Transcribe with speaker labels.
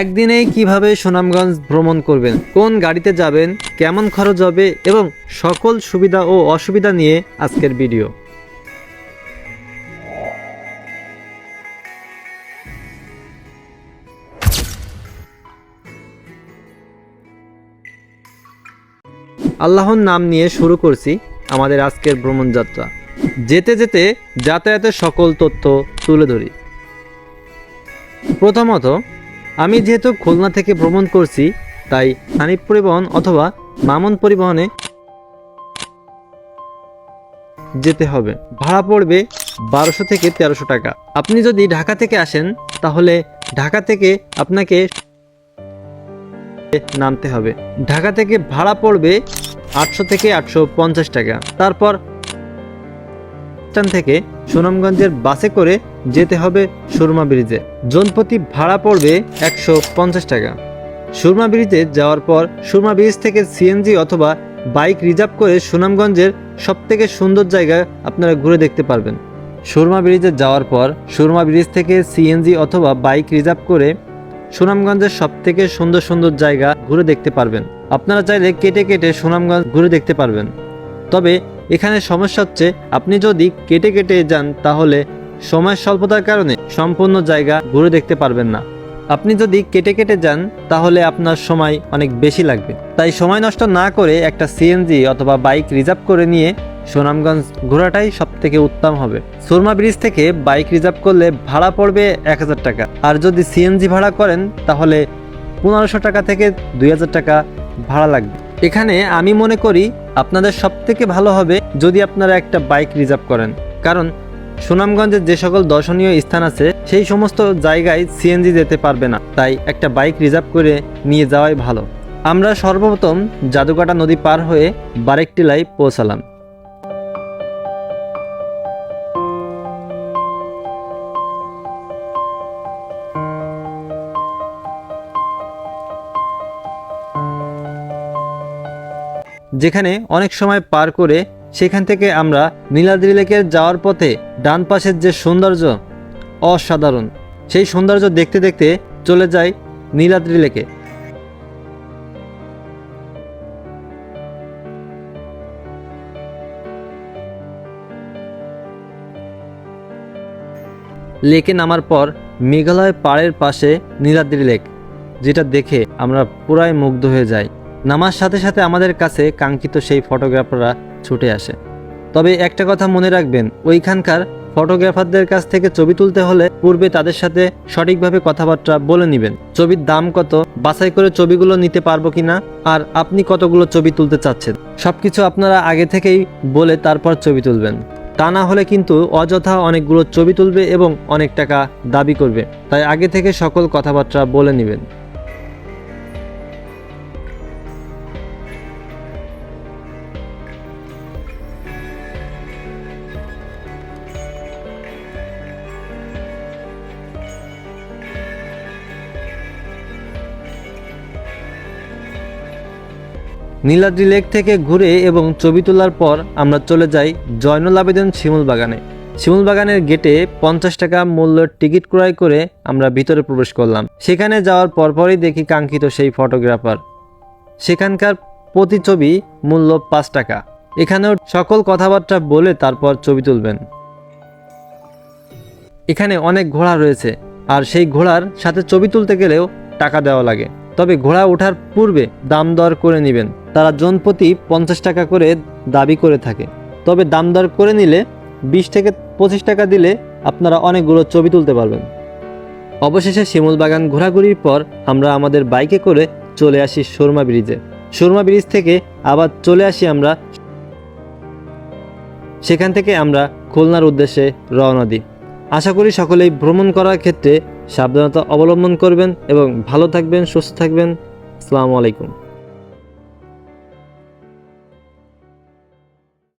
Speaker 1: একদিনেই কীভাবে সুনামগঞ্জ ভ্রমণ করবেন, কোন গাড়িতে যাবেন, কেমন খরচ হবে এবং সকল সুবিধা ও অসুবিধা নিয়ে আজকের ভিডিও। আল্লাহর নাম নিয়ে শুরু করছি আমাদের আজকের ভ্রমণ যাত্রা। যেতে যেতে যাতায়াতের সকল তথ্য তুলে ধরি। প্রথমত আমি যেহেতু খুলনা থেকে ভ্রমণ করছি, তাই হানিফ পরিবহন অথবা মামুন পরিবহনে যেতে হবে। ভাড়া পড়বে বারোশো থেকে তেরোশো টাকা। আপনি যদি ঢাকা থেকে আসেন, তাহলে ঢাকা থেকে আপনাকে নামতে হবে। ঢাকা থেকে ভাড়া পড়বে আটশো থেকে আটশো পঞ্চাশ টাকা। তারপর স্থান থেকে সুনামগঞ্জের বাসে করে যেতে হবে সুরমা ব্রিজে। জনপ্রতি ভাড়া পড়বে একশো পঞ্চাশ টাকা। সুরমা ব্রিজে যাওয়ার পর সুরমা ব্রিজ থেকে সিএনজি অথবা বাইক রিজার্ভ করে সুনামগঞ্জের সবথেকে সুন্দর জায়গা আপনারা ঘুরে দেখতে পারবেন। সুরমা ব্রিজে যাওয়ার পর সুরমা ব্রিজ থেকে সিএনজি অথবা বাইক রিজার্ভ করে সুনামগঞ্জের সবথেকে সুন্দর সুন্দর জায়গা ঘুরে দেখতে পারবেন। আপনারা চাইলে কেটে কেটে সুনামগঞ্জ ঘুরে দেখতে পারবেন। তবে এখানে সমস্যা হচ্ছে, আপনি যদি কেটে কেটে যান, তাহলে সময় স্বল্পতার কারণে সম্পূর্ণ জায়গা ঘুরে দেখতে পারবেন না। আপনি যদি কেটে কেটে যান, তাহলে আপনার সময় অনেক বেশি লাগবে। তাই সময় নষ্ট না করে একটা সিএনজি অথবা বাইক রিজার্ভ করে নিয়ে সুনামগঞ্জ ঘোরাটাই সব থেকে উত্তম হবে। সুরমা ব্রিজ থেকে বাইক রিজার্ভ করলে ভাড়া পড়বে এক হাজার টাকা। আর যদি সিএনজি ভাড়া করেন, তাহলে পনেরোশো টাকা থেকে দুই হাজার টাকা ভাড়া লাগবে। এখানে আমি মনে করি আপনাদের সব থেকে ভালো হবে যদি আপনারা একটা বাইক রিজার্ভ করেন। কারণ সুনামগঞ্জের যে সকল দর্শনীয় স্থান আছে, সেই সমস্ত জায়গায় সিএনজি যেতে পারবে না। তাই একটা বাইক রিজার্ভ করে নিয়ে যাওয়াই ভালো। আমরা সর্বপ্রথম জাদুকাটা নদী পার হয়ে বারেকটিলায় পৌঁছালাম। যেখানে অনেক সময় পার করে সেখান থেকে আমরা নীলাদ্রি লেকের যাওয়ার পথে ডান পাশের যে সৌন্দর্য, অসাধারণ, সেই সৌন্দর্য দেখতে দেখতে চলে যায় নীলাদ্রি লেকে। লেকে নামার পর মেঘালয় পাড়ের পাশে নীলাদ্রি লেক, যেটা দেখে আমরা পুরাই মুগ্ধ হয়ে যাই। নামার সাথে সাথে আমাদের কাছে কাঙ্ক্ষিত সেই ফটোগ্রাফাররা ছুটে আসে। তবে একটা কথা মনে রাখবেন, ওইখানকার ফটোগ্রাফারদের কাছ থেকে ছবি তুলতে হলে পূর্বে তাদের সাথে সঠিকভাবে কথাবার্তা বলে নেবেন, ছবির দাম কত, বাছাই করে ছবিগুলো নিতে পারব কিনা, আর আপনি কতগুলো ছবি তুলতে চাচ্ছেন। সবকিছু আপনারা আগে থেকেই বলে তারপর ছবি তুলবেন। তা না হলে কিন্তু অযথা অনেকগুলো ছবি তুলবে এবং অনেক টাকা দাবি করবে। তাই আগে থেকে সকল কথাবার্তা বলে নেবেন। নীলাদ্রি লেক থেকে ঘুরে এবং ছবি তোলার পর আমরা চলে যাই জয়নুল আবেদন শিমুল বাগানে। শিমুল বাগানের গেটে পঞ্চাশ টাকা মূল্যের টিকিট ক্রয় করে আমরা ভিতরে প্রবেশ করলাম। সেখানে যাওয়ার পরপরই দেখি কাঙ্ক্ষিত সেই ফটোগ্রাফার। সেখানকার প্রতি ছবি মূল্য পাঁচ টাকা। এখানেও সকল কথাবার্তা বলে তারপর ছবি তুলবেন। এখানে অনেক ঘোড়া রয়েছে, আর সেই ঘোড়ার সাথে ছবি তুলতে গেলেও টাকা দেওয়া লাগে। তবে ঘোড়া ওঠার পূর্বে দাম দর করে নেবেন। তারা জনপ্রতি পঞ্চাশ টাকা করে দাবি করে থাকে। তবে দাম দর করে নিলে বিশ থেকে পঁচিশ টাকা দিলে আপনারা অনেকগুলো ছবি তুলতে পারবেন। অবশেষে শিমুল বাগান ঘোরাঘুরির পর আমরা আমাদের বাইকে করে চলে আসি সুরমা ব্রিজে। সুরমা ব্রিজ থেকে আবার চলে আসি আমরা। সেখান থেকে আমরা খুলনার উদ্দেশ্যে রওনা দিই। আশা করি সকলেই ভ্রমণ করার ক্ষেত্রে সাবধানতা অবলম্বন করবেন এবং ভালো থাকবেন সুস্থ থাকবেন। আসসালামু আলাইকুম।